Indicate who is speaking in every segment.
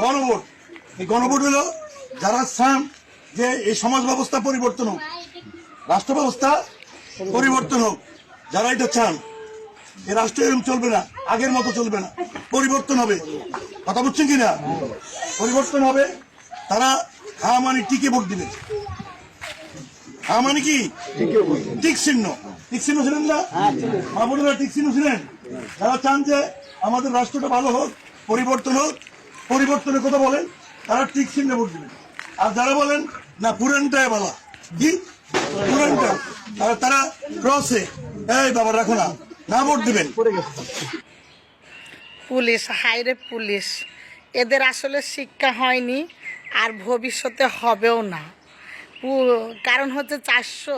Speaker 1: গণভোট। এই গণভোট হলো যারা চান যে এই সমাজ ব্যবস্থা পরিবর্তন হোক রাষ্ট্র ব্যবস্থা পরিবর্তন হোক যারা এটা চান এই রাষ্ট্র এরকম চলবে না আগের মতো চলবে না পরিবর্তন হবে। কথা বুঝছেন কিনা? পরিবর্তন হবে তারা হা মানে টিকে ভোট দিবে। হা মানে কি? টিক চিহ্ন। টিক চিহ্ন ছিলেন না? মা বোনেরা টিক চিহ্ন ছিলেন? যারা চান যে আমাদের রাষ্ট্রটা ভালো হোক পরিবর্তন হোক পরিবর্তনের কথা বলেন, তারা ঠিক চিহ্নে ভোট দিবেন আর যারা বলেন, না পুরানটায় বলা। কি? পুরানটা। তারা ক্রসে এই বাবা, রাখো না। না ভোট দিবেন।
Speaker 2: পুলিশ হাইরে পুলিশ। এদের আসলে শিক্ষা হয়নি আর ভবিষ্যতে হবেও না। কারণ হচ্ছে চারশো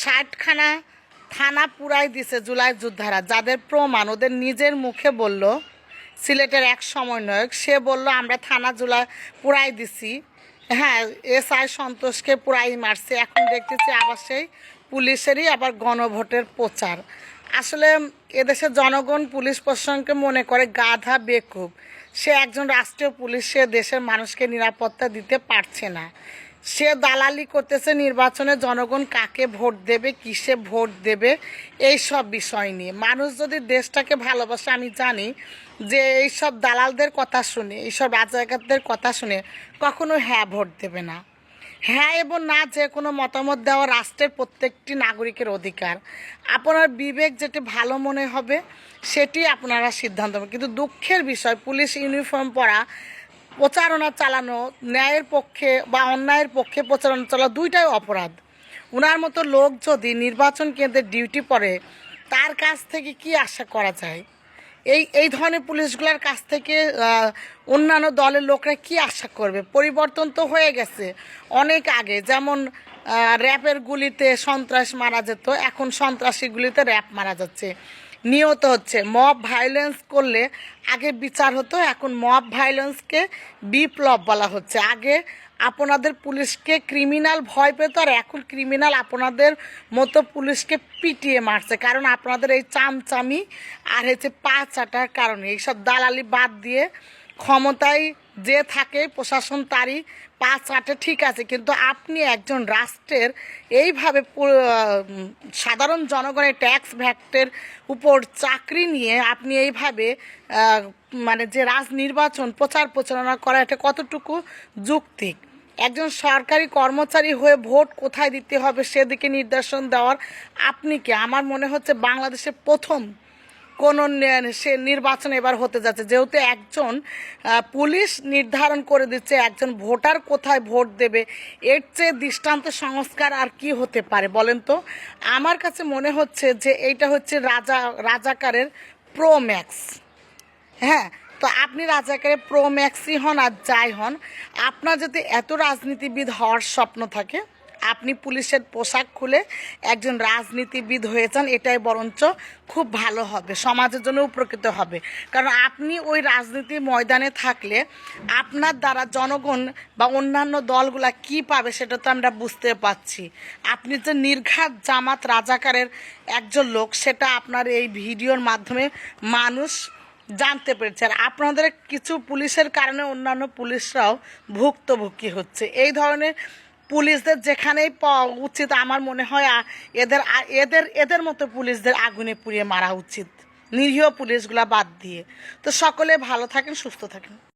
Speaker 2: ষাটখানা থানা পুরাই দিছে জুলাই যোদ্ধারা, যাদের প্রমাণ ওদের নিজের মুখে বলল সিলেটের এক সমন্বয়ক, সে বলল, আমরা থানা জুলাই পুরাই দিছি। হ্যাঁ এস আই সন্তোষকে পুরাই মারছে। এখন দেখতেছি আবার সেই পুলিশেরই আবার গণভোটের প্রচার। আসলে এদেশের জনগণ পুলিশ প্রশাসনকে মনে করে গাধা, বেকুব। সে একজন রাষ্ট্রীয় পুলিশ, সে দেশের মানুষকে নিরাপত্তা দিতে পারছে না। সে দালালি করতেছে নির্বাচনে জনগণ কাকে ভোট দেবে, কিসে ভোট দেবে, এই সব বিষয় নিয়ে। মানুষ যদি দেশটাকে ভালোবাসে, আমি জানি যে এইসব দালালদের কথা শুনে এইসব রাজাকারদের কথা শুনে কখনো হ্যাঁ ভোট দেবে না। হ্যাঁ এবং না যে কোনো মতামত দেওয়া রাষ্ট্রের প্রত্যেকটি নাগরিকের অধিকার। আপনার বিবেক যেটি ভালো মনে হবে, সেটি আপনারা সিদ্ধান্ত কিন্তু দুঃখের বিষয়, পুলিশ ইউনিফর্ম পরা প্রচারণা চালানো, ন্যায়ের পক্ষে বা অন্যায়ের পক্ষে প্রচারণা চালানো দুইটাই অপরাধ। ওনার মতো লোক যদি নির্বাচন কেন্দ্রে ডিউটি পড়ে তার কাছ থেকে কি আশা করা যায়? এই এই ধরনের পুলিশগুলোর কাছ থেকে অন্যান্য দলের লোকরা কি আশা করবে? পরিবর্তন তো হয়ে গেছে অনেক আগে। যেমন র্যাপের গুলিতে সন্ত্রাস মারা যেত, এখন সন্ত্রাসী গুলিতে র্যাপ মারা যাচ্ছে। নিয়ত হচ্ছে। মব ভাইলেন্স করলে আগে বিচার হতো, এখন মব ভায়োলেন্সকে বিপ্লব বলা হচ্ছে। আগে আপনাদের পুলিশকে ক্রিমিনাল ভয় পেত আর এখন ক্রিমিনাল আপনাদের মতো পুলিশকে পিটিয়ে মারছে। কারণ আপনাদের এই চামচামি আর হচ্ছে পা চাটার কারণে। এইসব দালালি বাদ দিয়ে ক্ষমতায় যে থাকে, প্রশাসন তারই পা চাটে ঠিক আছে, কিন্তু আপনি একজন রাষ্ট্রের এইভাবে সাধারণ জনগণের ট্যাক্স ভ্যাক্টের উপর চাকরি নিয়ে আপনি এইভাবে মানে যে রাজ নির্বাচন প্রচার প্রচারণা করা, এটা কতটুকু যৌক্তিক একজন সরকারি কর্মচারী হয়ে ভোট কোথায় দিতে হবে সেদিকে নির্দেশন দেওয়ার আপনি কি? আমার মনে হচ্ছে বাংলাদেশের প্রথম কোন সে নির্বাচন এবার হতে যাচ্ছে। যেহেতু একজন পুলিশ নির্ধারণ করে দিচ্ছে একজন ভোটার কোথায় ভোট দেবে, এর চেয়ে দৃষ্টান্ত সংস্কার আর কি হতে পারে বলেন তো? আমার কাছে মনে হচ্ছে যে এইটা হচ্ছে রাজা, রাজাকারের প্রো ম্যাক্স হ্যাঁ তো আপনি রাজাকারে প্রো ম্যাক্সি হন আর যাই হন, আপনার যদি এত রাজনীতিবিদ হওয়ার স্বপ্ন থাকে আপনি পুলিশের পোশাক খুলে একজন রাজনীতিবিদ হয়েছেন, এটাই বরঞ্চ খুব ভালো হবে, সমাজের জন্য উপকৃত হবে। কারণ আপনি ওই রাজনীতি ময়দানে থাকলে আপনার দ্বারা জনগণ বা অন্যান্য দলগুলা কি পাবে সেটা তো আমরা বুঝতে পারছি। আপনি যে নির্ঘাত জামাত রাজাকারের একজন লোক, সেটা আপনার এই ভিডিওর মাধ্যমে মানুষ জানতে পেরেছে। আর আপনাদের কিছু পুলিশের কারণে অন্যান্য পুলিশরাও ভুক্তভোগী হচ্ছে। এই ধরনের পুলিশদের যেখানেই পাওয়া উচিত, আমার মনে হয় এদের এদের এদের মতো পুলিশদের আগুনে পুড়িয়ে মারা উচিত। নিরীহ পুলিশগুলা বাদ দিয়ে। তো সকলে ভালো থাকেন, সুস্থ থাকেন।